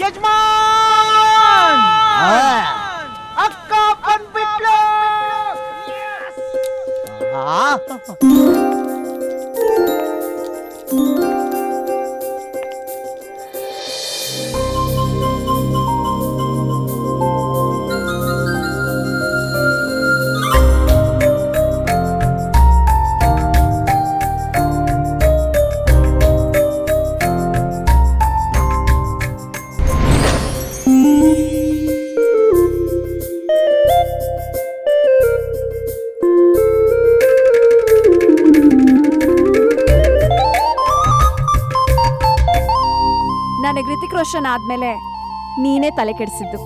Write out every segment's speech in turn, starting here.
ಯಜಮಾನ್ ಆ. ಅಕ್ಕ ಬಂದ್ಬಿಟ್ಲು ಆ. ಆದ್ಮೇಲೆ ನೀನೇ ತಲೆ ಕೆಡಿಸಿದ್ದು.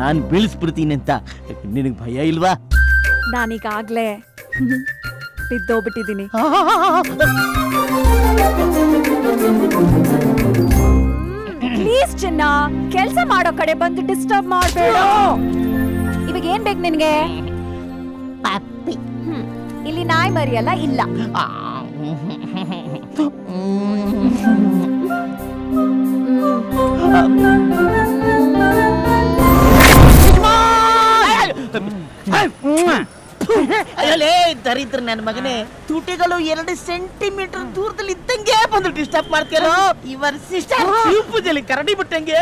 ನಾನ್ ಬೀಳಿಸ್ಬಿಡ್ತೀನಿ ಅಂತ. ನಿನಗ್ ಭಯ ಇಲ್ವಾ? ನಾನೀಗಾಗ್ಲೇ ಬಿದ್ದೋಗ್ಬಿಟ್ಟಿದ್ದೀನಿ. ಪ್ಲೀಸ್ ಚಿನ್ನ ಕೆಲ್ಸ ಮಾಡೋ ಕಡೆ ಬಂದು ಡಿಸ್ಟರ್ಬ್ ಮಾಡಬೇಡ. ಇವಾಗ ಏನ್ ಬೇಕು ನಿನ್ಗೆ? ಪಪ್ಪಿ. ಇಲ್ಲಿ ನಾಯಿ ಮರಿಯಲ್ಲ ಇಲ್ಲ. ಅಯ್ಯಲೇ ದರಿದ್ರ ನನ್ನ ಮಗನೇ ತುಟಿಗಳು ಎರಡು ಸೆಂಟಿಮೀಟರ್ ದೂರದಲ್ಲಿ ಇದ್ದಂಗೆ ಬಂದು ಡಿಸ್ಟರ್ಬ್ ಮಾಡ್ತೀರೋ ಇವರ್ ಸಿಸ್ಟರ್ ಶಿವ ಪೂಜೆಲಿ ಕರಡಿ ಬಿಟ್ಟಂಗೆ.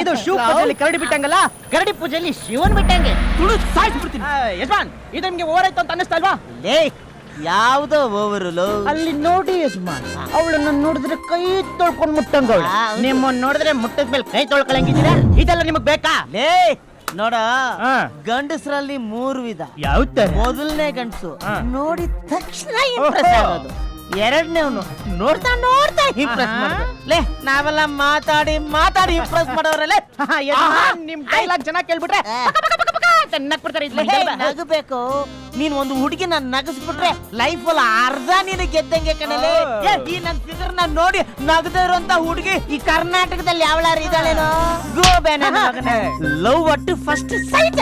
ಇದು ಶಿವ ಪೂಜೆಯಲ್ಲಿ ಕರಡಿ ಬಿಟ್ಟಂಗಲ್ಲ ಕರಡಿ ಪೂಜೆಯಲ್ಲಿ ಶಿವನ್ ಬಿಟ್ಟಂಗೆ. ತುಳು ಸಾಯಿಸ್ಬಿಡ್ತೀನಿ. ಬಿಡ್ತೀನಿ ಯಜಮಾನ್ ಇದು ನಿಮ್ಗೆ ಓವರಾಯ್ತು ಅಂತ ಅನ್ನಿಸ್ತಾ ಏಯ್ ಲೇ ಯಾವ್ದೋ ಓವರಲು ಅಲ್ಲಿ ನೋಡಿ ಯಜಮಾನ್ ಅವಳನ್ನ ನೋಡಿದ್ರೆ ಕೈ ತೊಳ್ಕೊಂಡ್ ಆ, ನಿಮ್ಮನ್ನ ನೋಡಿದ್ರೆ ಮುಟ್ಟದ ಮೇಲೆ ಕೈ ತೊಳ್ಕೊಳಂಗಿದ್ದೀರಾ? ಇದೆಲ್ಲ ನಿಮಗ್ ಬೇಕಾ? ಲೇ ನೋಡ. ಗಂಡಸರಲ್ಲಿ ಮೂರು ವಿಧ. ಯಾವ ಮೊದಲನೇ ಗಂಡಸು. ನೋಡಿ ನೋಡಿದ ತಕ್ಷಣ ಇಂಪ್ರೆಸ್. ಆಗೋದು. ಎರಡನೇವನು ನೋಡ್ತಾ ನೋಡ್ತಾ ಇಂಪ್ರೆಸ್. ಲೇ ನಾವೆಲ್ಲ ಮಾತಾಡಿ ಮಾತಾಡಿ ಇಂಪ್ರೆಸ್ ಮಾಡೋರಲ್ಲೇ ನಿಮ್ ಡೈಲಾಗ್ ಜನ ಕೇಳ್ಬಿಟ್ರೆ ಇದ್ರಲ್ಲಿ. ನಗಬೇಕು. ನೀನ್ ಒಂದು ಹುಡುಗಿನ ನಗಸ್ಬಿಟ್ರೆ ಲೈಫ್ ಅಲ್ಲಿ ಅರ್ಧ ನೀನು ಗೆದ್ದಂಗೆ ಕಣಲೆ. ಏ, ಈ ನನ್ ಫಿಗರ್ನ ನೋಡಿ ನಗದೇ ಇರುವಂತ ಹುಡುಗಿ ಈ ಕರ್ನಾಟಕದಲ್ಲಿ ಯಾವಳಾರು ಇದ್ದಾಳೇನೋ. ಗೋಬೆ ಲವ್ ಒಟ್ಟು ಫಸ್ಟ್ ಸೈಟ್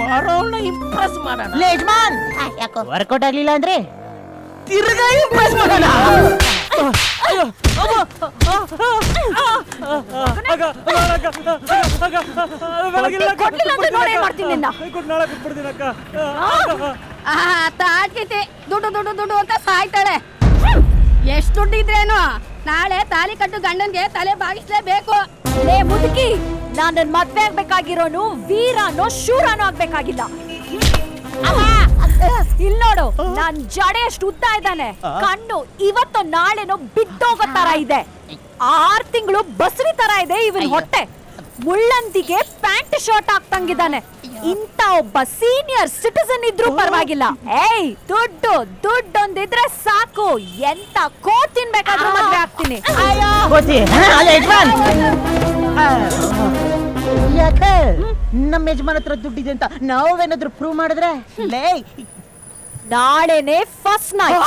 ಬರೋಣ ಇಂಪ್ರೆಸ್ ಮಾಡೋಣ. ಲೇ ಯಜಮಾನ್ ಯಾಕೋ ವರ್ಕೌಟ್ ಆಗ್ಲಿಲ್ಲ ಅಂದ್ರೆ? ತಿರ್ಗಾ ಇಂಪ್ರೆಸ್ ಮಾಡೋಣ. ಕೊಡ್ಲಿಲ್ಲ ಅಂದ್ರೆ ನೋಡಿ ಏನ್ ಮಾಡ್ತೀನಿ ನಿನ್ನ. ತಾಳ್ಕೈತಿ ದುಡ್ಡು ದುಡ್ಡು ದುಡ್ಡು ಅಂತ ಸಾಯ್ತಾಳೆ. ಎಷ್ಟು ದುಡ್ಡು ಇದ್ರೇನು ನಾಳೆ ತಾಲಿ ಕಟ್ಟು ಗಂಡನ್ಗೆ ತಲೆ ಬಾಗಿಸ್ಲೇಬೇಕು. ಲೇ ಮುದುಕಿ ನಾನು ನನ್ ಮದ್ವೆ ಆಗ್ಬೇಕಾಗಿರೋನು ವೀರನೋ ಶೂರನೋ ಆಗ್ಬೇಕಾಗಿಲ್ಲ. ಇಲ್ ನೋಡು ನಾನ್ ಜಡೆ ಎಷ್ಟು ಉದ್ದ ಇದ್ದಾನೆ. ಕಣ್ಣು ಇವತ್ತು ನಾಳೆನೋ ಬಿದ್ದೋಗೋ ತರ ಇದೆ. ಆರ್ ತಿಂಗಳು ಬಸ್ರಿ ತರ ಇದೆ ಇವನ್ ಹೊಟ್ಟೆ. ಮುಳ್ಳಂತಿಗೆ ಪ್ಯಾಂಟ್ ಶರ್ಟ್ ಹಾಕ್ತಂಗಿದ್ದಾನೆ. ಇಂತ ಒಬ್ಬ ಸೀನಿಯರ್ ಸಿಟಿಸನ್ ಇದ್ರೂ ಪರವಾಗಿಲ್ಲ. ಏಯ್ ದುಡ್ಡು ಒಂದಿದ್ರೆ ಸಾಕು. ಎಂತ ಕೋ ತಿನ್ಬೇಕಾದ್ರೂ ಮದ್ವೆ ಆಗ್ತೀನಿ. ಕೋತಿ. ಅಲ್ಲ ಯಜಮಾನ್. ಯಾಕೆ? ನಮ್ಮ ಯಜಮಾನ್ ಹತ್ರ ದುಡ್ಡಿದೆ ಅಂತ ನಾವೇನಾದ್ರೂ ಪ್ರೂವ್ ಮಾಡಿದ್ರೆ? ಲೇ ನಾಳೆನೆ ಫಸ್ಟ್ ನೈಟ್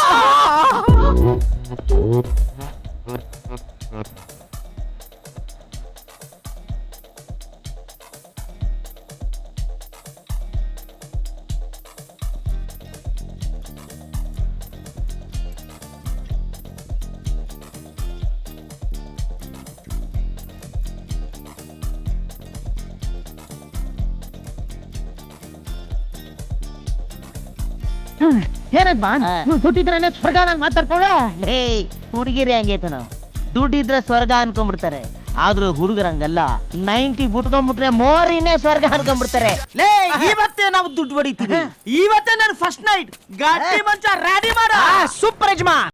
ಏನಜ್ಮಾನ್ ನೀವು ದುಡ್ಡಿದ್ರೆ ಸ್ವರ್ಗ ನಾನು ಮಾತಾಡ್ಕೊಂಡೆ ಲೇ ಹುಡುಗಿರಿ ಹಂಗೈತ ನಾವು ದುಡ್ಡಿದ್ರೆ ಸ್ವರ್ಗ ಅನ್ಕೊಂಡ್ಬಿಡ್ತಾರೆ. ಆದ್ರೂ ಹುಡುಗರಂಗಲ್ಲ ನೈಂಟಿ ಬಿಟ್ಕೊಂಡ್ಬಿಟ್ರೆ ಮೋರಿನೇ ಸ್ವರ್ಗ ಅನ್ಕೊಂಡ್ಬಿಡ್ತಾರೆ. ಲೇ ಇವತ್ತೇ ನಾವು ದುಡ್ಡು ಹೊಡಿತೀವಿ. ಇವತ್ತೇ ನಾನು ಫಸ್ಟ್ ನೈಟ್ ಗಾಡಿ ಮಂಚ ರೆಡಿ ಮಾಡ. ಸೂಪರ್ ಯಜಮಾನ್.